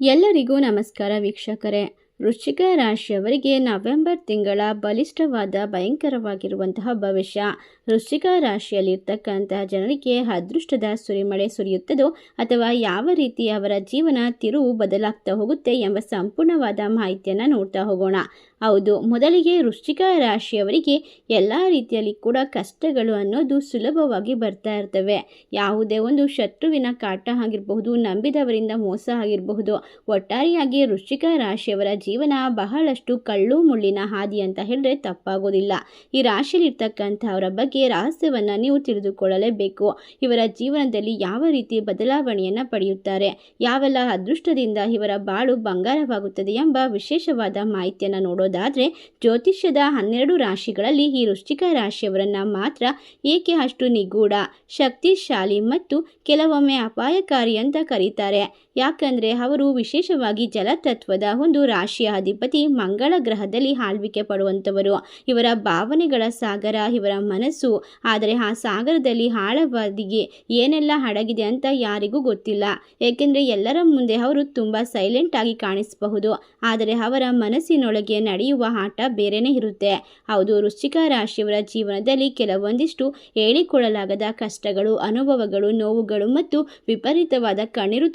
ಎಲ್ಲರಿಗೂ ನಮಸ್ಕಾರ ವೀಕ್ಷಕರೇ. ವೃಶ್ಚಿಕ ರಾಶಿಯವರಿಗೆ ನವೆಂಬರ್ ತಿಂಗಳ ಬಲಿಷ್ಠವಾದ ಭಯಂಕರವಾಗಿರುವಂತಹ ಭವಿಷ್ಯ. ವೃಶ್ಚಿಕ ರಾಶಿಯಲ್ಲಿರ್ತಕ್ಕಂತಹ ಜನರಿಗೆ ಅದೃಷ್ಟದ ಸುರಿಮಳೆ ಸುರಿಯುತ್ತದೋ ಅಥವಾ ಯಾವ ರೀತಿ ಅವರ ಜೀವನ ತಿರುವು ಬದಲಾಗ್ತಾ ಹೋಗುತ್ತೆ ಎಂಬ ಸಂಪೂರ್ಣವಾದ ಮಾಹಿತಿಯನ್ನು ನೋಡ್ತಾ ಹೋಗೋಣ. ಹೌದು, ಮೊದಲಿಗೆ ವೃಶ್ಚಿಕ ರಾಶಿಯವರಿಗೆ ಎಲ್ಲ ರೀತಿಯಲ್ಲಿ ಕೂಡ ಕಷ್ಟಗಳು ಅನ್ನೋದು ಸುಲಭವಾಗಿ ಬರ್ತಾ ಇರ್ತವೆ. ಯಾವುದೇ ಒಂದು ಶತ್ರುವಿನ ಕಾಟ ಆಗಿರಬಹುದು, ನಂಬಿದವರಿಂದ ಮೋಸ ಆಗಿರಬಹುದು, ಒಟ್ಟಾರೆಯಾಗಿ ವೃಶ್ಚಿಕ ರಾಶಿಯವರ ಜೀವನ ಬಹಳಷ್ಟು ಕಳ್ಳು ಮುಳ್ಳಿನ ಹಾದಿ ಅಂತ ಹೇಳಿದ್ರೆ ತಪ್ಪಾಗೋದಿಲ್ಲ. ಈ ರಾಶಿಯಲ್ಲಿರ್ತಕ್ಕಂಥವರ ಬಗ್ಗೆ ರಹಸ್ಯವನ್ನು ನೀವು ತಿಳಿದುಕೊಳ್ಳಲೇಬೇಕು. ಇವರ ಜೀವನದಲ್ಲಿ ಯಾವ ರೀತಿ ಬದಲಾವಣೆಯನ್ನು ಪಡೆಯುತ್ತಾರೆ, ಯಾವೆಲ್ಲ ಅದೃಷ್ಟದಿಂದ ಇವರ ಬಾಳು ಬಂಗಾರವಾಗುತ್ತದೆ ಎಂಬ ವಿಶೇಷವಾದ ಮಾಹಿತಿಯನ್ನು ನೋಡೋದಾದರೆ ಜ್ಯೋತಿಷ್ಯದ ಹನ್ನೆರಡು ರಾಶಿಗಳಲ್ಲಿ ಈ ವೃಶ್ಚಿಕ ರಾಶಿಯವರನ್ನು ಮಾತ್ರ ಏಕೆ ಅಷ್ಟು ನಿಗೂಢ, ಶಕ್ತಿಶಾಲಿ ಮತ್ತು ಕೆಲವೊಮ್ಮೆ ಅಪಾಯಕಾರಿ ಅಂತ ಕರೀತಾರೆ. ಯಾಕಂದರೆ ಅವರು ವಿಶೇಷವಾಗಿ ಜಲತತ್ವದ ಒಂದು ರಾಶಿಯ ಅಧಿಪತಿ ಮಂಗಳ ಗ್ರಹದಲ್ಲಿ ಆಳ್ವಿಕೆ ಪಡುವಂಥವರು. ಇವರ ಭಾವನೆಗಳ ಸಾಗರ, ಇವರ ಮನಸ್ಸು, ಆದರೆ ಆ ಸಾಗರದಲ್ಲಿ ಆಳವಾದಿಗೆ ಏನೆಲ್ಲ ಅಡಗಿದೆ ಅಂತ ಯಾರಿಗೂ ಗೊತ್ತಿಲ್ಲ. ಏಕೆಂದರೆ ಎಲ್ಲರ ಮುಂದೆ ಅವರು ತುಂಬ ಸೈಲೆಂಟ್ ಆಗಿ ಕಾಣಿಸಬಹುದು. ಆದರೆ ಅವರ ಮನಸ್ಸಿನೊಳಗೆ ನಡೆಯುವ ಆಟ ಬೇರೆನೇ ಇರುತ್ತೆ. ಹೌದು, ವೃಶ್ಚಿಕ ರಾಶಿಯವರ ಜೀವನದಲ್ಲಿ ಕೆಲವೊಂದಿಷ್ಟು ಹೇಳಿಕೊಳ್ಳಲಾಗದ ಕಷ್ಟಗಳು, ಅನುಭವಗಳು, ನೋವುಗಳು ಮತ್ತು ವಿಪರೀತವಾದ ಕಣ್ಣೀರು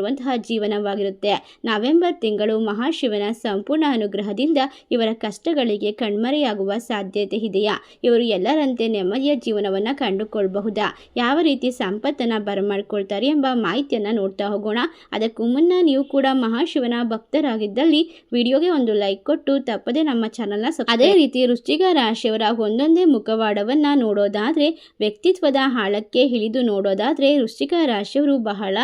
ತುಂಬಿಕೊಂಡಿರುವಂತಹ ಜೀವನವಾಗಿರುತ್ತೆ. ನವೆಂಬರ್ ತಿಂಗಳು ಮಹಾಶಿವನ ಸಂಪೂರ್ಣ ಅನುಗ್ರಹದಿಂದ ಇವರ ಕಷ್ಟಗಳಿಗೆ ಕಣ್ಮರೆಯಾಗುವ ಸಾಧ್ಯತೆ ಇದೆಯಾ? ಇವರು ಎಲ್ಲರಂತೆ ನೆಮ್ಮದಿಯ ಜೀವನವನ್ನು ಕಂಡುಕೊಳ್ಳಬಹುದಾ ಯಾವ ರೀತಿ ಸಂಪತ್ತನ್ನು ಬರಮಾಡ್ಕೊಳ್ತಾರೆ ಎಂಬ ಮಾಹಿತಿಯನ್ನು ನೋಡ್ತಾ ಹೋಗೋಣ. ಅದಕ್ಕೂ ಮುನ್ನ ನೀವು ಕೂಡ ಮಹಾಶಿವನ ಭಕ್ತರಾಗಿದ್ದಲ್ಲಿ ವಿಡಿಯೋಗೆ ಒಂದು ಲೈಕ್ ಕೊಟ್ಟು ತಪ್ಪದೆ ನಮ್ಮ ಚಾನಲ್ನ ಅದೇ ರೀತಿ ವೃಶ್ಚಿಕ ರಾಶಿಯವರ ಒಂದೊಂದೇ ಮುಖವಾಡವನ್ನ ನೋಡೋದಾದ್ರೆ ವ್ಯಕ್ತಿತ್ವದ ಹಾಳಕ್ಕೆ ಇಳಿದು ನೋಡೋದಾದ್ರೆ ವೃಶ್ಚಿಕ ರಾಶಿಯವರು ಬಹಳ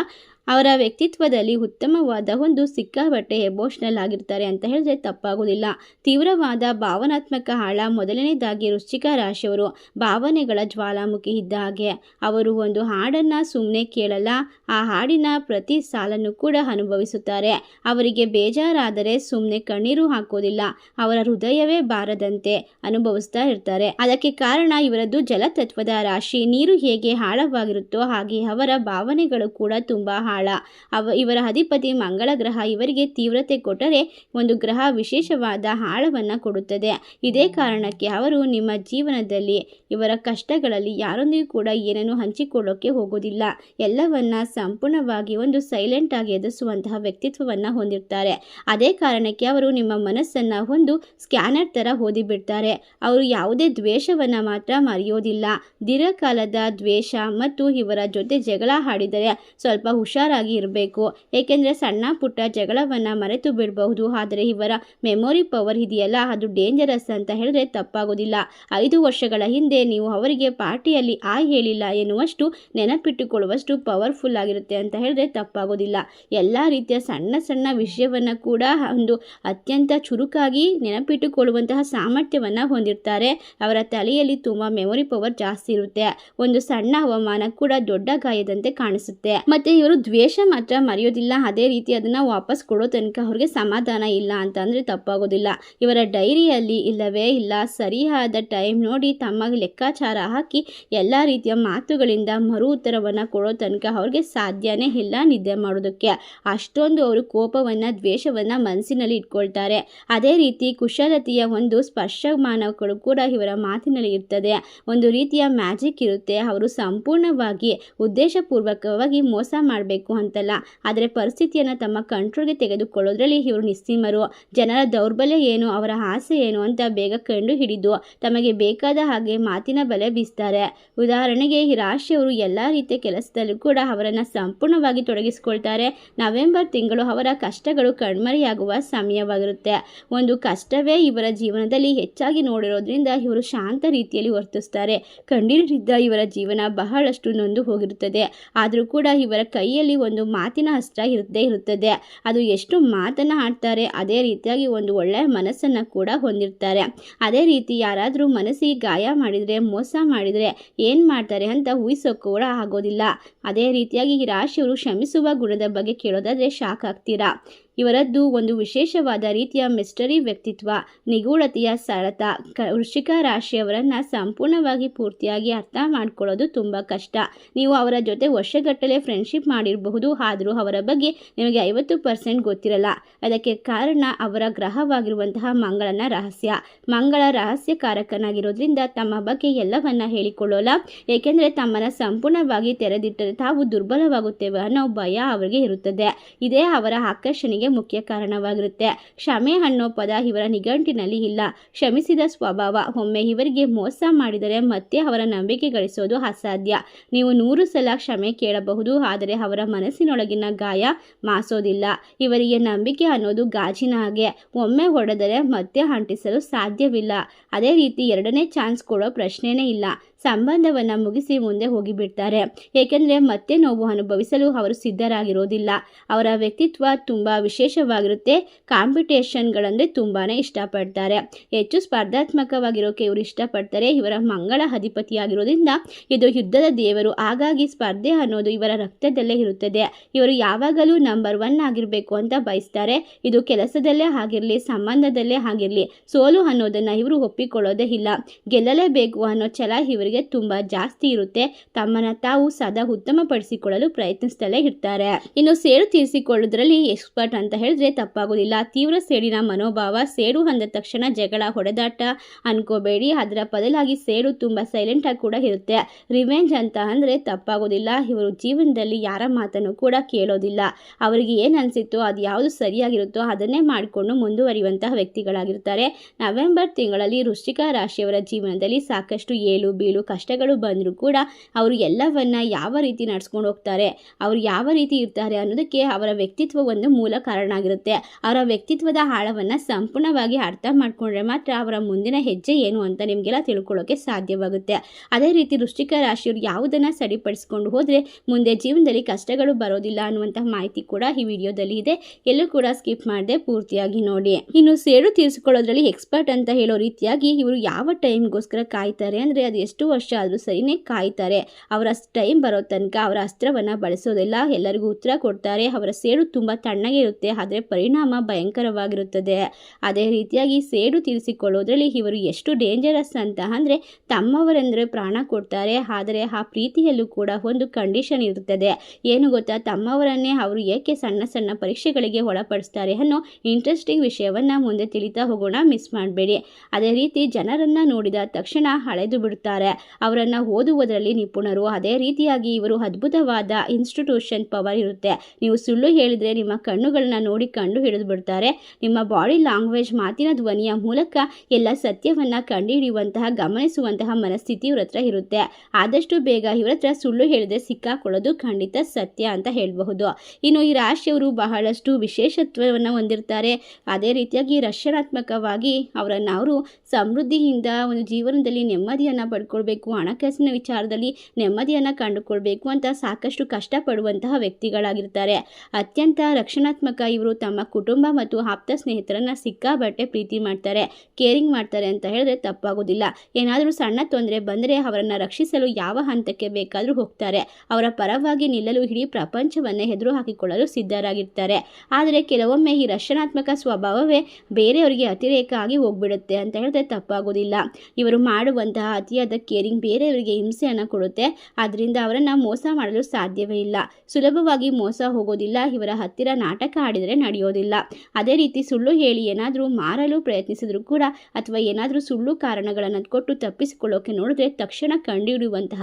ಅವರ ವ್ಯಕ್ತಿತ್ವದಲ್ಲಿ ಉತ್ತಮವಾದ ಒಂದು ಸಿಕ್ಕಾಬಟ್ಟೆ ಎಮೋಷ್ನಲ್ ಆಗಿರ್ತಾರೆ ಅಂತ ಹೇಳಿದ್ರೆ ತಪ್ಪಾಗೋದಿಲ್ಲ ತೀವ್ರವಾದ ಭಾವನಾತ್ಮಕ ಆಳ ಮೊದಲನೇದಾಗಿ ವೃಶ್ಚಿಕ ರಾಶಿಯವರು ಭಾವನೆಗಳ ಜ್ವಾಲಾಮುಖಿ ಇದ್ದ ಹಾಗೆ. ಅವರು ಒಂದು ಹಾಡನ್ನು ಸುಮ್ಮನೆ ಕೇಳಲ್ಲ, ಆ ಹಾಡಿನ ಪ್ರತಿ ಸಾಲನ್ನು ಕೂಡ ಅನುಭವಿಸುತ್ತಾರೆ. ಅವರಿಗೆ ಬೇಜಾರಾದರೆ ಸುಮ್ಮನೆ ಕಣ್ಣೀರು ಹಾಕೋದಿಲ್ಲ ಅವರ ಹೃದಯವೇ ಬಾರದಂತೆ ಅನುಭವಿಸ್ತಾ ಇರ್ತಾರೆ. ಅದಕ್ಕೆ ಕಾರಣ ಇವರದ್ದು ಜಲತತ್ವದ ರಾಶಿ, ನೀರು ಹೇಗೆ ಆಳವಾಗಿರುತ್ತೋ ಹಾಗೆ ಅವರ ಭಾವನೆಗಳು ಕೂಡ ತುಂಬ ಆಳ. ಅವ ಇವರ ಅಧಿಪತಿ ಮಂಗಳ ಗ್ರಹ ಇವರಿಗೆ ತೀವ್ರತೆ ಕೊಟ್ಟರೆ ಒಂದು ಗ್ರಹ ವಿಶೇಷವಾದ ಆಳವನ್ನು ಕೊಡುತ್ತದೆ. ಇದೇ ಕಾರಣಕ್ಕೆ ಅವರು ನಿಮ್ಮ ಜೀವನದಲ್ಲಿ ಇವರ ಕಷ್ಟಗಳಲ್ಲಿ ಯಾರೊಂದಿಗೂ ಕೂಡ ಏನನ್ನು ಹಂಚಿಕೊಳ್ಳೋಕೆ ಹೋಗೋದಿಲ್ಲ ಎಲ್ಲವನ್ನ ಸಂಪೂರ್ಣವಾಗಿ ಒಂದು ಸೈಲೆಂಟ್ ಆಗಿ ಎದುರಿಸುವಂತಹ ವ್ಯಕ್ತಿತ್ವವನ್ನು ಹೊಂದಿರ್ತಾರೆ ಅದೇ ಕಾರಣಕ್ಕೆ ಅವರು ನಿಮ್ಮ ಮನಸ್ಸನ್ನು ಒಂದು ಸ್ಕ್ಯಾನರ್ ಥರ ಓದಿಬಿಡ್ತಾರೆ. ಅವರು ಯಾವುದೇ ದ್ವೇಷವನ್ನು ಮಾತ್ರ ಮರೆಯೋದಿಲ್ಲ. ದೀರ್ಘಕಾಲದ ದ್ವೇಷ ಮತ್ತು ಇವರ ಜೊತೆ ಜಗಳ ಹಾಡಿದರೆ ಸ್ವಲ್ಪ ಹುಷಾರಾಗಿ ಇರಬೇಕು. ಏಕೆಂದರೆ ಸಣ್ಣ ಪುಟ್ಟ ಜಗಳವನ್ನು ಮರೆತು ಬಿಡಬಹುದು. ಆದರೆ ಇವರ ಮೆಮೊರಿ ಪವರ್ ಇದೆಯಲ್ಲ, ಅದು ಡೇಂಜರಸ್ ಅಂತ ಹೇಳಿದ್ರೆ ತಪ್ಪಾಗೋದಿಲ್ಲ. ಐದು ವರ್ಷಗಳ ಹಿಂದೆ ನೀವು ಅವರಿಗೆ ಪಾರ್ಟಿಯಲ್ಲಿ ಆಯ್ ಹೇಳಿಲ್ಲ ಎನ್ನುವಷ್ಟು ನೆನಪಿಟ್ಟುಕೊಳ್ಳುವಷ್ಟು ಪವರ್ಫುಲ್ ಆಗಿರುತ್ತೆ ಅಂತ ಹೇಳಿದ್ರೆ ತಪ್ಪಾಗೋದಿಲ್ಲ. ಎಲ್ಲ ರೀತಿಯ ಸಣ್ಣ ಸಣ್ಣ ವಿಷಯವನ್ನು ಕೂಡ ಒಂದು ಅತ್ಯಂತ ಚುರುಕಾಗಿ ನೆನಪಿಟ್ಟುಕೊಳ್ಳುವಂತಹ ಸಾಮರ್ಥ್ಯವನ್ನು ಹೊಂದಿರ್ತಾರೆ. ಅವರ ತಲೆಯಲ್ಲಿ ತುಂಬ ಮೆಮೊರಿ ಪವರ್ ಜಾಸ್ತಿ ಇರುತ್ತೆ. ಒಂದು ಸಣ್ಣ ಹವಾಮಾನ ಕೂಡ ದೊಡ್ಡ ಗಾಯದಂತೆ ಕಾಣಿಸುತ್ತೆ. ಮತ್ತೆ ಇವರು ದ್ವೇಷ ಮಾತ್ರ ಮರೆಯೋದಿಲ್ಲ, ಅದೇ ರೀತಿ ಅದನ್ನು ವಾಪಸ್ ಕೊಡೋ ತನಕ ಅವ್ರಿಗೆ ಸಮಾಧಾನ ಇಲ್ಲ ಅಂತ ಅಂದರೆ ತಪ್ಪಾಗೋದಿಲ್ಲ. ಇವರ ಡೈರಿಯಲ್ಲಿ ಇಲ್ಲವೇ ಇಲ್ಲ, ಸರಿಯಾದ ಟೈಮ್ ನೋಡಿ ತಮ್ಮ ಲೆಕ್ಕಾಚಾರ ಹಾಕಿ ಎಲ್ಲ ರೀತಿಯ ಮಾತುಗಳಿಂದ ಮರು ಉತ್ತರವನ್ನು ಕೊಡೋ ತನಕ ಅವ್ರಿಗೆ ಸಾಧ್ಯನೇ ಇಲ್ಲ ನಿದ್ದೆ ಮಾಡೋದಕ್ಕೆ. ಅಷ್ಟೊಂದು ಅವರು ಕೋಪವನ್ನು, ದ್ವೇಷವನ್ನು ಮನಸ್ಸಿನಲ್ಲಿ ಇಟ್ಕೊಳ್ತಾರೆ. ಅದೇ ರೀತಿ ಕುಶಲತೆಯ ಒಂದು ಸ್ಪರ್ಶಮಾನಗಳು ಕೂಡ ಇವರ ಮಾತಿನಲ್ಲಿ ಇರ್ತದೆ. ಒಂದು ರೀತಿಯ ಮ್ಯಾಜಿಕ್ ಇರುತ್ತೆ. ಅವರು ಸಂಪೂರ್ಣವಾಗಿ ಉದ್ದೇಶಪೂರ್ವಕವಾಗಿ ಮೋಸ ಮಾಡಬೇಕು ಅಂತಲ್ಲ. ಆದರೆ ಪರಿಸ್ಥಿತಿಯನ್ನು ತಮ್ಮ ಕಂಟ್ರೋಲ್ಗೆ ತೆಗೆದುಕೊಳ್ಳೋದ್ರಲ್ಲಿ ಇವರು ನಿಸ್ಸೀಮರು. ಜನರ ದೌರ್ಬಲ್ಯ ಏನು, ಅವರ ಆಸೆ ಏನು ಅಂತ ಬೇಗ ಕಂಡು ಹಿಡಿದು ತಮಗೆ ಬೇಕಾದ ಹಾಗೆ ಮಾತಿನ ಬಲೆ ಬೀಸ್ತಾರೆ. ಉದಾಹರಣೆಗೆ ಈ ರಾಶಿಯವರು ಎಲ್ಲ ರೀತಿಯ ಕೆಲಸದಲ್ಲೂ ಕೂಡ ಅವರನ್ನು ಸಂಪೂರ್ಣವಾಗಿ ತೊಡಗಿಸಿಕೊಳ್ತಾರೆ. ನವೆಂಬರ್ ತಿಂಗಳು ಅವರ ಕಷ್ಟಗಳು ಕಣ್ಮರೆಯಾಗುವ ಸಮಯವಾಗಿರುತ್ತೆ. ಒಂದು ಕಷ್ಟವೇ ಇವರ ಜೀವನದಲ್ಲಿ ಹೆಚ್ಚಾಗಿ ನೋಡಿರೋದ್ರಿಂದ ಇವರು ಶಾಂತ ರೀತಿಯಲ್ಲಿ ವರ್ತಿಸ್ತಾರೆ. ಕಂಡಿರಿದ್ದ ಇವರ ಜೀವನ ಬಹಳಷ್ಟು ನೊಂದು ಹೋಗಿರುತ್ತದೆ. ಆದರೂ ಕೂಡ ಇವರ ಕೈಯಲ್ಲಿ ಒಂದು ಮಾತಿನ ಅಸ್ತ್ರ ಇರುತ್ತೇ ಇರುತ್ತದೆ. ಅದು ಎಷ್ಟು ಮಾತನ್ನು ಆಡ್ತಾರೆ, ಅದೇ ರೀತಿಯಾಗಿ ಒಂದು ಒಳ್ಳೆಯ ಮನಸ್ಸನ್ನು ಕೂಡ ಹೊಂದಿರ್ತಾರೆ. ಅದೇ ರೀತಿ ಯಾರಾದರೂ ಮನಸ್ಸಿಗೆ ಗಾಯ ಮಾಡಿದರೆ, ಮೋಸ ಮಾಡಿದರೆ ಏನು ಮಾಡ್ತಾರೆ ಅಂತ ಊಹಿಸೋಕೆ ಕೂಡ ಆಗೋದಿಲ್ಲ. ಅದೇ ರೀತಿಯಾಗಿ ಈ ರಾಶಿಯವರು ಶ್ರಮಿಸುವ ಗುಣದ ಬಗ್ಗೆ ಕೇಳೋದಾದರೆ ಶಾಕ್ ಆಗ್ತೀರಾ? ಇವರದ್ದು ಒಂದು ವಿಶೇಷವಾದ ರೀತಿಯ ಮಿಸ್ಟರಿ ವ್ಯಕ್ತಿತ್ವ, ನಿಗೂಢತೆಯ ಸರತ, ಕ, ವೃಶ್ಚಿಕ ರಾಶಿಯವರನ್ನು ಸಂಪೂರ್ಣವಾಗಿ ಪೂರ್ತಿಯಾಗಿ ಅರ್ಥ ಮಾಡ್ಕೊಳ್ಳೋದು ತುಂಬ ಕಷ್ಟ. ನೀವು ಅವರ ಜೊತೆ ವರ್ಷಗಟ್ಟಲೆ ಫ್ರೆಂಡ್ಶಿಪ್ ಮಾಡಿರಬಹುದು, ಆದರೂ ಅವರ ಬಗ್ಗೆ ನಿಮಗೆ ಐವತ್ತು ಪರ್ಸೆಂಟ್ ಗೊತ್ತಿರಲ್ಲ. ಅದಕ್ಕೆ ಕಾರಣ ಅವರ ಗ್ರಹವಾಗಿರುವಂತಹ ಮಂಗಳನ ರಹಸ್ಯ. ಮಂಗಳ ರಹಸ್ಯಕಾರಕನಾಗಿರೋದ್ರಿಂದ ತಮ್ಮ ಬಗ್ಗೆ ಎಲ್ಲವನ್ನ ಹೇಳಿಕೊಳ್ಳೋಲ್ಲ. ಏಕೆಂದರೆ ತಮ್ಮನ್ನು ಸಂಪೂರ್ಣವಾಗಿ ತೆರೆದಿಟ್ಟರೆ ತಾವು ದುರ್ಬಲವಾಗುತ್ತೇವೆ ಅನ್ನೋ ಭಯ ಅವರಿಗೆ ಇರುತ್ತದೆ. ಇದೇ ಅವರ ಆಕರ್ಷಣೆಗೆ ಮುಖ್ಯ ಕಾರಣವಾಗಿರುತ್ತೆ. ಕ್ಷಮೆ ಅನ್ನೋ ಪದ ಇವರ ನಿಘಂಟಿನಲ್ಲಿ ಇಲ್ಲ. ಕ್ಷಮಿಸಿದ ಸ್ವಭಾವ, ಒಮ್ಮೆ ಇವರಿಗೆ ಮೋಸ ಮಾಡಿದರೆ ಮತ್ತೆ ಅವರ ನಂಬಿಕೆ ಗಳಿಸೋದು ಅಸಾಧ್ಯ. ನೀವು ನೂರು ಸಲ ಕ್ಷಮೆ ಕೇಳಬಹುದು, ಆದರೆ ಅವರ ಮನಸ್ಸಿನೊಳಗಿನ ಗಾಯ ಮಾಸೋದಿಲ್ಲ. ಇವರಿಗೆ ನಂಬಿಕೆ ಅನ್ನೋದು ಗಾಜಿನ ಹಾಗೆ. ಒಮ್ಮೆ ಹೊಡೆದರೆ ಮತ್ತೆ ಅಂಟಿಸಲು ಸಾಧ್ಯವಿಲ್ಲ. ಅದೇ ರೀತಿ ಎರಡನೇ ಚಾನ್ಸ್ ಕೊಡೋ ಪ್ರಶ್ನೆನೇ ಇಲ್ಲ. ಸಂಬಂಧವನ್ನು ಮುಗಿಸಿ ಮುಂದೆ ಹೋಗಿಬಿಡ್ತಾರೆ ಏಕೆಂದರೆ ಮತ್ತೆ ನೋವು ಅನುಭವಿಸಲು ಅವರು ಸಿದ್ಧರಾಗಿರೋದಿಲ್ಲ. ಅವರ ವ್ಯಕ್ತಿತ್ವ ತುಂಬ ವಿಶೇಷವಾಗಿರುತ್ತೆ. ಕಾಂಪಿಟೇಷನ್ಗಳಂದರೆ ತುಂಬಾ ಇಷ್ಟಪಡ್ತಾರೆ. ಹೆಚ್ಚು ಸ್ಪರ್ಧಾತ್ಮಕವಾಗಿರೋಕೆ ಇವರು ಇಷ್ಟಪಡ್ತಾರೆ. ಇವರ ಮಂಗಳ ಅಧಿಪತಿಯಾಗಿರೋದ್ರಿಂದ ಇದು ಯುದ್ಧದ ದೇವರು. ಹಾಗಾಗಿ ಸ್ಪರ್ಧೆ ಅನ್ನೋದು ಇವರ ರಕ್ತದಲ್ಲೇ ಇರುತ್ತದೆ. ಇವರು ಯಾವಾಗಲೂ ನಂಬರ್ ಒನ್ ಆಗಿರಬೇಕು ಅಂತ ಬಯಸ್ತಾರೆ. ಇದು ಕೆಲಸದಲ್ಲೇ ಆಗಿರಲಿ, ಸಂಬಂಧದಲ್ಲೇ ಆಗಿರಲಿ, ಸೋಲು ಅನ್ನೋದನ್ನು ಇವರು ಒಪ್ಪಿಕೊಳ್ಳೋದೇ ಇಲ್ಲ. ಗೆಲ್ಲಲೇಬೇಕು ಅನ್ನೋ ಛಲ ಇವರಿಗೆ ತುಂಬ ಜಾಸ್ತಿ ಇರುತ್ತೆ. ತಮ್ಮನ್ನ ತಾವು ಸದಾ ಉತ್ತಮಪಡಿಸಿಕೊಳ್ಳಲು ಪ್ರಯತ್ನಿಸ್ತಲೇ ಇರ್ತಾರೆ. ಇನ್ನು ಸೇಡು ತೀರಿಸಿಕೊಳ್ಳೋದ್ರಲ್ಲಿ ಎಕ್ಸ್ಪರ್ಟ್ ಅಂತ ಹೇಳಿದ್ರೆ ತಪ್ಪಾಗೋದಿಲ್ಲ. ತೀವ್ರ ಸೇಡಿನ ಮನೋಭಾವ, ಸೇಡು ಅಂದ ತಕ್ಷಣ ಜಗಳ, ಹೊಡೆದಾಟ ಅನ್ಕೋಬೇಡಿ. ಅದರ ಬದಲಾಗಿ ಸೇಡು ತುಂಬ ಸೈಲೆಂಟ್ ಆಗಿ ಕೂಡ ಇರುತ್ತೆ. ರಿವೆಂಜ್ ಅಂತ ಅಂದ್ರೆ ತಪ್ಪಾಗೋದಿಲ್ಲ. ಇವರು ಜೀವನದಲ್ಲಿ ಯಾರ ಮಾತನ್ನು ಕೂಡ ಕೇಳೋದಿಲ್ಲ. ಅವರಿಗೆ ಏನು ಅನ್ಸಿತ್ತೋ, ಅದು ಯಾವುದು ಸರಿಯಾಗಿರುತ್ತೋ ಅದನ್ನೇ ಮಾಡಿಕೊಂಡು ಮುಂದುವರಿಯುವಂತಹ ವ್ಯಕ್ತಿಗಳಾಗಿರ್ತಾರೆ. ನವೆಂಬರ್ ತಿಂಗಳಲ್ಲಿ ವೃಶ್ಚಿಕ ರಾಶಿಯವರ ಜೀವನದಲ್ಲಿ ಸಾಕಷ್ಟು ಏಳು, ಬೀಳು ಕಷ್ಟಗಳು ಬಂದರೂ ಕೂಡ ಅವರು ಎಲ್ಲವನ್ನು ಯಾವ ರೀತಿ ನಡ್ಸ್ಕೊಂಡು ಹೋಗ್ತಾರೆ, ಅವರು ಯಾವ ರೀತಿ ಇರ್ತಾರೆ ಅನ್ನೋದಕ್ಕೆ ಅವರ ವ್ಯಕ್ತಿತ್ವ ಒಂದು ಮೂಲ ಕಾರಣ ಆಗಿರುತ್ತೆ. ಅವರ ವ್ಯಕ್ತಿತ್ವದ ಆಳವನ್ನು ಸಂಪೂರ್ಣವಾಗಿ ಅರ್ಥ ಮಾಡಿಕೊಂಡ್ರೆ ಮಾತ್ರ ಅವರ ಮುಂದಿನ ಹೆಜ್ಜೆ ಏನು ಅಂತ ನಿಮಗೆಲ್ಲ ತಿಳ್ಕೊಳ್ಳೋಕೆ ಸಾಧ್ಯವಾಗುತ್ತೆ. ಅದೇ ರೀತಿ ವೃಶ್ಚಿಕ ರಾಶಿಯವರು ಯಾವುದನ್ನು ಸರಿಪಡಿಸ್ಕೊಂಡು ಹೋದರೆ ಮುಂದೆ ಜೀವನದಲ್ಲಿ ಕಷ್ಟಗಳು ಬರೋದಿಲ್ಲ ಅನ್ನುವಂತಹ ಮಾಹಿತಿ ಕೂಡ ಈ ವಿಡಿಯೋದಲ್ಲಿ ಇದೆ. ಎಲ್ಲೂ ಕೂಡ ಸ್ಕಿಪ್ ಮಾಡದೆ ಪೂರ್ತಿಯಾಗಿ ನೋಡಿ. ಇನ್ನು ಸೇಡು ತೀರಿಸಿಕೊಳ್ಳೋದ್ರಲ್ಲಿ ಎಕ್ಸ್ಪರ್ಟ್ ಅಂತ ಹೇಳೋ ರೀತಿಯಾಗಿ ಇವರು ಯಾವ ಟೈಮ್ಗೋಸ್ಕರ ಕಾಯ್ತಾರೆ ಅಂದರೆ ಅದು ಎಷ್ಟು ವರ್ಷ ಆದರೂ ಸರಿನೇ ಕಾಯ್ತಾರೆ. ಅವರ ಟೈಮ್ ಬರೋ ತನಕ ಅವರ ಅಸ್ತ್ರವನ್ನು ಬಳಸೋದಿಲ್ಲ. ಎಲ್ಲರಿಗೂ ಉತ್ತರ ಕೊಡ್ತಾರೆ. ಅವರ ಸೇಡು ತುಂಬ ತಣ್ಣಗೆ ಇರುತ್ತೆ. ಆದರೆ ಪರಿಣಾಮ ಭಯಂಕರವಾಗಿರುತ್ತದೆ. ಅದೇ ರೀತಿಯಾಗಿ ಸೇಡು ತೀರಿಸಿಕೊಳ್ಳೋದ್ರಲ್ಲಿ ಇವರು ಎಷ್ಟು ಡೇಂಜರಸ್ ಅಂತ ಅಂದರೆ ತಮ್ಮವರೆಂದರೆ ಪ್ರಾಣ ಕೊಡ್ತಾರೆ. ಆದರೆ ಆ ಪ್ರೀತಿಯಲ್ಲೂ ಕೂಡ ಒಂದು ಕಂಡೀಷನ್ ಇರುತ್ತದೆ. ಏನು ಗೊತ್ತಾ? ತಮ್ಮವರನ್ನೇ ಅವರು ಏಕೆ ಸಣ್ಣ ಸಣ್ಣ ಪರೀಕ್ಷೆಗಳಿಗೆ ಒಳಪಡಿಸ್ತಾರೆ ಅನ್ನೋ ಇಂಟ್ರೆಸ್ಟಿಂಗ್ ವಿಷಯವನ್ನು ಮುಂದೆ ತಿಳಿತಾ ಹೋಗೋಣ. ಮಿಸ್ ಮಾಡಬೇಡಿ. ಅದೇ ರೀತಿ ಜನರನ್ನು ನೋಡಿದ ತಕ್ಷಣ ಹಳೆದು ಬಿಡುತ್ತಾರೆ ಅವರನ್ನು ಓದುವುದರಲ್ಲಿ ನಿಪುಣರು. ಅದೇ ರೀತಿಯಾಗಿ ಇವರು ಅದ್ಭುತವಾದ ಇನ್ಸ್ಟಿಟ್ಯೂಷನ್ ಪವರ್ ಇರುತ್ತೆ. ನೀವು ಸುಳ್ಳು ಹೇಳಿದರೆ ನಿಮ್ಮ ಕಣ್ಣುಗಳನ್ನ ನೋಡಿ ಕಂಡು ಹಿಡಿದು ಬಿಡ್ತಾರೆ. ನಿಮ್ಮ ಬಾಡಿ ಲ್ಯಾಂಗ್ವೇಜ್ ಮಾತಿನ ಧ್ವನಿಯ ಮೂಲಕ ಎಲ್ಲ ಸತ್ಯವನ್ನು ಕಂಡುಹಿಡಿಯುವಂತಹ, ಗಮನಿಸುವಂತಹ ಮನಸ್ಥಿತಿ ಇವ್ರ ಇರುತ್ತೆ. ಆದಷ್ಟು ಬೇಗ ಇವ್ರ ಸುಳ್ಳು ಹೇಳಿದ್ರೆ ಸಿಕ್ಕಾಕೊಳ್ಳೋದು ಖಂಡಿತ ಸತ್ಯ ಅಂತ ಹೇಳಬಹುದು. ಇನ್ನು ಈ ರಾಶಿಯವರು ಬಹಳಷ್ಟು ವಿಶೇಷತ್ವವನ್ನು ಹೊಂದಿರ್ತಾರೆ. ಅದೇ ರೀತಿಯಾಗಿ ರಕ್ಷಣಾತ್ಮಕವಾಗಿ ಅವರನ್ನು ಅವರು ಸಮೃದ್ಧಿಯಿಂದ ಒಂದು ಜೀವನದಲ್ಲಿ ನೆಮ್ಮದಿಯನ್ನು ಪಡ್ಕೊಳ್ಬೇಕು. ಹಣಕಾಸಿನ ವಿಚಾರದಲ್ಲಿ ನೆಮ್ಮದಿಯನ್ನು ಕಂಡುಕೊಳ್ಬೇಕು ಅಂತ ಸಾಕಷ್ಟು ಕಷ್ಟಪಡುವಂತಹ ವ್ಯಕ್ತಿಗಳಾಗಿರ್ತಾರೆ. ಅತ್ಯಂತ ರಕ್ಷಣಾತ್ಮಕ ಇವರು ತಮ್ಮ ಕುಟುಂಬ ಮತ್ತು ಆಪ್ತ ಸ್ನೇಹಿತರನ್ನು ಸಿಕ್ಕಾಬಟ್ಟೆ ಪ್ರೀತಿ ಮಾಡ್ತಾರೆ, ಕೇರಿಂಗ್ ಮಾಡ್ತಾರೆ ಅಂತ ಹೇಳಿದ್ರೆ ತಪ್ಪಾಗೋದಿಲ್ಲ. ಏನಾದರೂ ಸಣ್ಣ ತೊಂದರೆ ಬಂದರೆ ಅವರನ್ನು ರಕ್ಷಿಸಲು ಯಾವ ಹಂತಕ್ಕೆ ಬೇಕಾದರೂ ಹೋಗ್ತಾರೆ. ಅವರ ಪರವಾಗಿ ನಿಲ್ಲಲು ಇಡೀ ಪ್ರಪಂಚವನ್ನೇ ಹೆದರು ಹಾಕಿಕೊಳ್ಳಲು ಸಿದ್ಧರಾಗಿರ್ತಾರೆ. ಆದರೆ ಕೆಲವೊಮ್ಮೆ ಈ ರಕ್ಷಣಾತ್ಮಕ ಸ್ವಭಾವವೇ ಬೇರೆಯವರಿಗೆ ಅತಿರೇಕ ಆಗಿ ಹೋಗ್ಬಿಡುತ್ತೆ ಅಂತ ಹೇಳಿದ್ರೆ ತಪ್ಪಾಗೋದಿಲ್ಲ. ಇವರು ಮಾಡುವಂತಹ ಅತಿಯಾದ ಕೇರಿಂಗ್ ಬೇರೆಯವರಿಗೆ ಹಿಂಸೆಯನ್ನು ಕೊಡುತ್ತೆ. ಆದ್ದರಿಂದ ಅವರನ್ನು ಮೋಸ ಮಾಡಲು ಸಾಧ್ಯವೇ ಇಲ್ಲ. ಸುಲಭವಾಗಿ ಮೋಸ ಹೋಗೋದಿಲ್ಲ. ಇವರ ಹತ್ತಿರ ನಾಟಕ ಆಡಿದರೆ ನಡೆಯೋದಿಲ್ಲ. ಅದೇ ರೀತಿ ಸುಳ್ಳು ಹೇಳಿ ಏನಾದರೂ ಮಾರಲು ಪ್ರಯತ್ನಿಸಿದ್ರು ಕೂಡ ಅಥವಾ ಏನಾದರೂ ಸುಳ್ಳು ಕಾರಣಗಳನ್ನು ಕೊಟ್ಟು ತಪ್ಪಿಸಿಕೊಳ್ಳೋಕೆ ನೋಡಿದ್ರೆ ತಕ್ಷಣ ಕಂಡುಹಿಡಿಯುವಂತಹ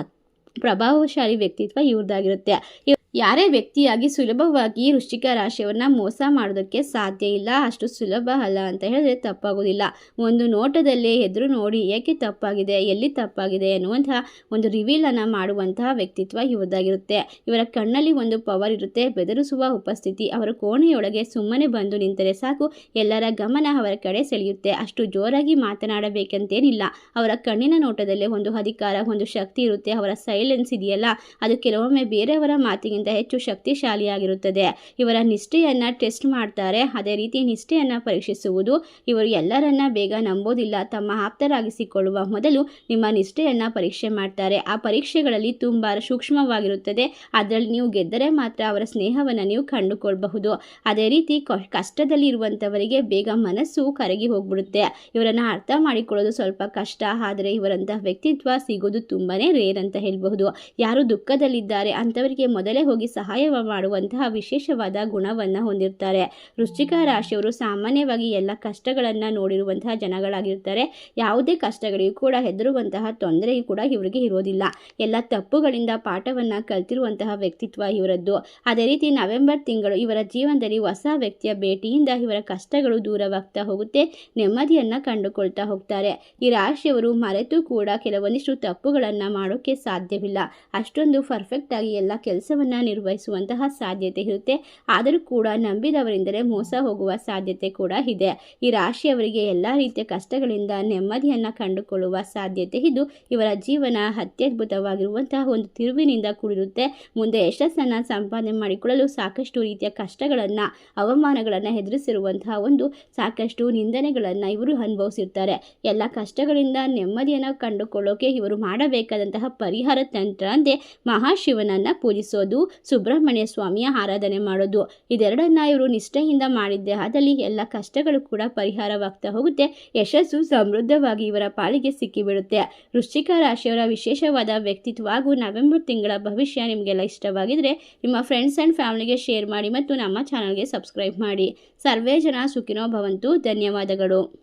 ಪ್ರಭಾವಶಾಲಿ ವ್ಯಕ್ತಿತ್ವ ಇವ್ರದ್ದಾಗಿರುತ್ತೆ. ಯಾರೇ ವ್ಯಕ್ತಿಯಾಗಿ ಸುಲಭವಾಗಿ ವೃಶ್ಚಿಕ ರಾಶಿಯವನ್ನ ಮೋಸ ಮಾಡೋದಕ್ಕೆ ಸಾಧ್ಯ ಇಲ್ಲ. ಅಷ್ಟು ಸುಲಭ ಅಲ್ಲ ಅಂತ ಹೇಳಿದ್ರೆ ತಪ್ಪಾಗೋದಿಲ್ಲ. ಒಂದು ನೋಟದಲ್ಲೇ ಎದುರು ನೋಡಿ ಏಕೆ ತಪ್ಪಾಗಿದೆ, ಎಲ್ಲಿ ತಪ್ಪಾಗಿದೆ ಎನ್ನುವಂತಹ ಒಂದು ರಿವೀಲನ್ನು ಮಾಡುವಂತಹ ವ್ಯಕ್ತಿತ್ವ ಇವರದಾಗಿರುತ್ತೆ ಇವರ ಕಣ್ಣಲ್ಲಿ ಒಂದು ಪವರ್ ಇರುತ್ತೆ, ಬೆದರಿಸುವ ಉಪಸ್ಥಿತಿ. ಅವರ ಕೋಣೆಯೊಳಗೆ ಸುಮ್ಮನೆ ಬಂದು ನಿಂತರೆ ಸಾಕು, ಎಲ್ಲರ ಗಮನ ಅವರ ಕಡೆ ಸೆಳೆಯುತ್ತೆ. ಅಷ್ಟು ಜೋರಾಗಿ ಮಾತನಾಡಬೇಕಂತೇನಿಲ್ಲ. ಅವರ ಕಣ್ಣಿನ ನೋಟದಲ್ಲೇ ಒಂದು ಅಧಿಕಾರ, ಒಂದು ಶಕ್ತಿ ಇರುತ್ತೆ. ಅವರ ಸೈಲೆನ್ಸ್ ಇದೆಯಲ್ಲ? ಅದು ಕೆಲವೊಮ್ಮೆ ಬೇರೆಯವರ ಮಾತಿಗಿಂತ ಗ್ರಹಗಳಿಗಿಂತ ಹೆಚ್ಚು ಶಕ್ತಿಶಾಲಿಯಾಗಿರುತ್ತದೆ. ಇವರ ನಿಷ್ಠೆಯನ್ನು ಟೆಸ್ಟ್ ಮಾಡ್ತಾರೆ. ಅದೇ ರೀತಿ ನಿಷ್ಠೆಯನ್ನು ಪರೀಕ್ಷಿಸುವುದು ಇವರು ಎಲ್ಲರನ್ನ ಬೇಗ ನಂಬೋದಿಲ್ಲ, ತಮ್ಮ ಆಪ್ತರಾಗಿಸಿಕೊಳ್ಳುವ ಮೊದಲು ನಿಮ್ಮ ನಿಷ್ಠೆಯನ್ನು ಪರೀಕ್ಷೆ ಮಾಡ್ತಾರೆ. ಆ ಪರೀಕ್ಷೆಗಳಲ್ಲಿ ತುಂಬ ಸೂಕ್ಷ್ಮವಾಗಿರುತ್ತದೆ. ಅದರಲ್ಲಿ ನೀವು ಗೆದ್ದರೆ ಮಾತ್ರ ಅವರ ಸ್ನೇಹವನ್ನು ನೀವು ಕಂಡುಕೊಳ್ಬಹುದು. ಅದೇ ರೀತಿ ಕಷ್ಟದಲ್ಲಿ ಇರುವಂಥವರಿಗೆ ಬೇಗ ಮನಸ್ಸು ಕರಗಿ ಹೋಗ್ಬಿಡುತ್ತೆ. ಇವರನ್ನು ಅರ್ಥ ಮಾಡಿಕೊಳ್ಳೋದು ಸ್ವಲ್ಪ ಕಷ್ಟ. ಆದರೆ ಇವರಂತಹ ವ್ಯಕ್ತಿತ್ವ ಸಿಗೋದು ತುಂಬಾನೇ ರೇರ್ ಅಂತ ಹೇಳಬಹುದು. ಯಾರು ದುಃಖದಲ್ಲಿದ್ದಾರೆ ಅಂಥವರಿಗೆ ಮೊದಲೇ ಹೋಗಿ ಸಹಾಯ ಮಾಡುವಂತಹ ವಿಶೇಷವಾದ ಗುಣವನ್ನು ಹೊಂದಿರ್ತಾರೆ. ವೃಶ್ಚಿಕ ರಾಶಿಯವರು ಸಾಮಾನ್ಯವಾಗಿ ಎಲ್ಲ ಕಷ್ಟಗಳನ್ನು ನೋಡಿರುವಂತಹ ಜನಗಳಾಗಿರ್ತಾರೆ. ಯಾವುದೇ ಕಷ್ಟಗಳಿಗೂ ಕೂಡ ಹೆದರುವಂತಹ ತೊಂದರೆಯೂ ಕೂಡ ಇವರಿಗೆ ಇರೋದಿಲ್ಲ. ಎಲ್ಲ ತಪ್ಪುಗಳಿಂದ ಪಾಠವನ್ನು ಕಲ್ತಿರುವಂತಹ ವ್ಯಕ್ತಿತ್ವ ಇವರದ್ದು. ಅದೇ ರೀತಿ ನವೆಂಬರ್ ತಿಂಗಳು ಇವರ ಜೀವನದಲ್ಲಿ ಹೊಸ ವ್ಯಕ್ತಿಯ ಭೇಟಿಯಿಂದ ಇವರ ಕಷ್ಟಗಳು ದೂರವಾಗ್ತಾ ಹೋಗುತ್ತೆ. ನೆಮ್ಮದಿಯನ್ನು ಕಂಡುಕೊಳ್ತಾ ಹೋಗ್ತಾರೆ. ಈ ರಾಶಿಯವರು ಮರೆತು ಕೂಡ ಕೆಲವೊಂದಿಷ್ಟು ತಪ್ಪುಗಳನ್ನು ಮಾಡೋಕ್ಕೆ ಸಾಧ್ಯವಿಲ್ಲ. ಅಷ್ಟೊಂದು ಪರ್ಫೆಕ್ಟ್ ಆಗಿ ಎಲ್ಲ ಕೆಲಸವನ್ನು ನಿರ್ವಹಿಸುವಂತಹ ಸಾಧ್ಯತೆ ಇರುತ್ತೆ. ಆದರೂ ಕೂಡ ನಂಬಿದವರಿಂದಲೇ ಮೋಸ ಹೋಗುವ ಸಾಧ್ಯತೆ ಕೂಡ ಇದೆ. ಈ ರಾಶಿಯವರಿಗೆ ಎಲ್ಲ ರೀತಿಯ ಕಷ್ಟಗಳಿಂದ ನೆಮ್ಮದಿಯನ್ನು ಕಂಡುಕೊಳ್ಳುವ ಸಾಧ್ಯತೆ ಇದ್ದು ಇವರ ಜೀವನ ಅತ್ಯದ್ಭುತವಾಗಿರುವಂತಹ ಒಂದು ತಿರುವಿನಿಂದ ಕೂಡಿರುತ್ತೆ. ಮುಂದೆ ಯಶಸ್ಸನ್ನು ಸಂಪಾದನೆ ಮಾಡಿಕೊಳ್ಳಲು ಸಾಕಷ್ಟು ರೀತಿಯ ಕಷ್ಟಗಳನ್ನು, ಅವಮಾನಗಳನ್ನು ಎದುರಿಸಿರುವಂತಹ ಒಂದು ಸಾಕಷ್ಟು ನಿಂದನೆಗಳನ್ನು ಇವರು ಅನುಭವಿಸಿರ್ತಾರೆ. ಎಲ್ಲ ಕಷ್ಟಗಳಿಂದ ನೆಮ್ಮದಿಯನ್ನು ಕಂಡುಕೊಳ್ಳೋಕೆ ಇವರು ಮಾಡಬೇಕಾದಂತಹ ಪರಿಹಾರ ತಂತ್ರ ಅಂದರೆ ಮಹಾಶಿವನನ್ನು ಪೂಜಿಸೋದು. ಸುಬ್ರಹ್ಮಣ್ಯ ಸ್ವಾಮಿಯ ಆರಾಧನೆ ಮಾಡೋದು. ಇದೆರಡನ್ನ ಇವರು ನಿಷ್ಠೆಯಿಂದ ಮಾಡಿದ್ದೆ ಆದಲ್ಲಿ ಎಲ್ಲ ಕಷ್ಟಗಳು ಕೂಡ ಪರಿಹಾರವಾಗ್ತಾ ಹೋಗುತ್ತೆ. ಯಶಸ್ಸು ಸಮೃದ್ಧವಾಗಿ ಇವರ ಪಾಲಿಗೆ ಸಿಕ್ಕಿಬಿಡುತ್ತೆ. ವೃಶ್ಚಿಕ ರಾಶಿಯವರ ವಿಶೇಷವಾದ ವ್ಯಕ್ತಿತ್ವ ಹಾಗೂ ನವೆಂಬರ್ ತಿಂಗಳ ಭವಿಷ್ಯ ನಿಮಗೆಲ್ಲ ಇಷ್ಟವಾಗಿದ್ರೆ ನಿಮ್ಮ ಫ್ರೆಂಡ್ಸ್ ಆ್ಯಂಡ್ ಫ್ಯಾಮಿಲಿಗೆ ಶೇರ್ ಮಾಡಿ ಮತ್ತು ನಮ್ಮ ಚಾನಲ್ಗೆ ಸಬ್ಸ್ಕ್ರೈಬ್ ಮಾಡಿ. ಸರ್ವೇ ಜನ ಸುಖಿನೋ ಭವಂತು. ಧನ್ಯವಾದಗಳು.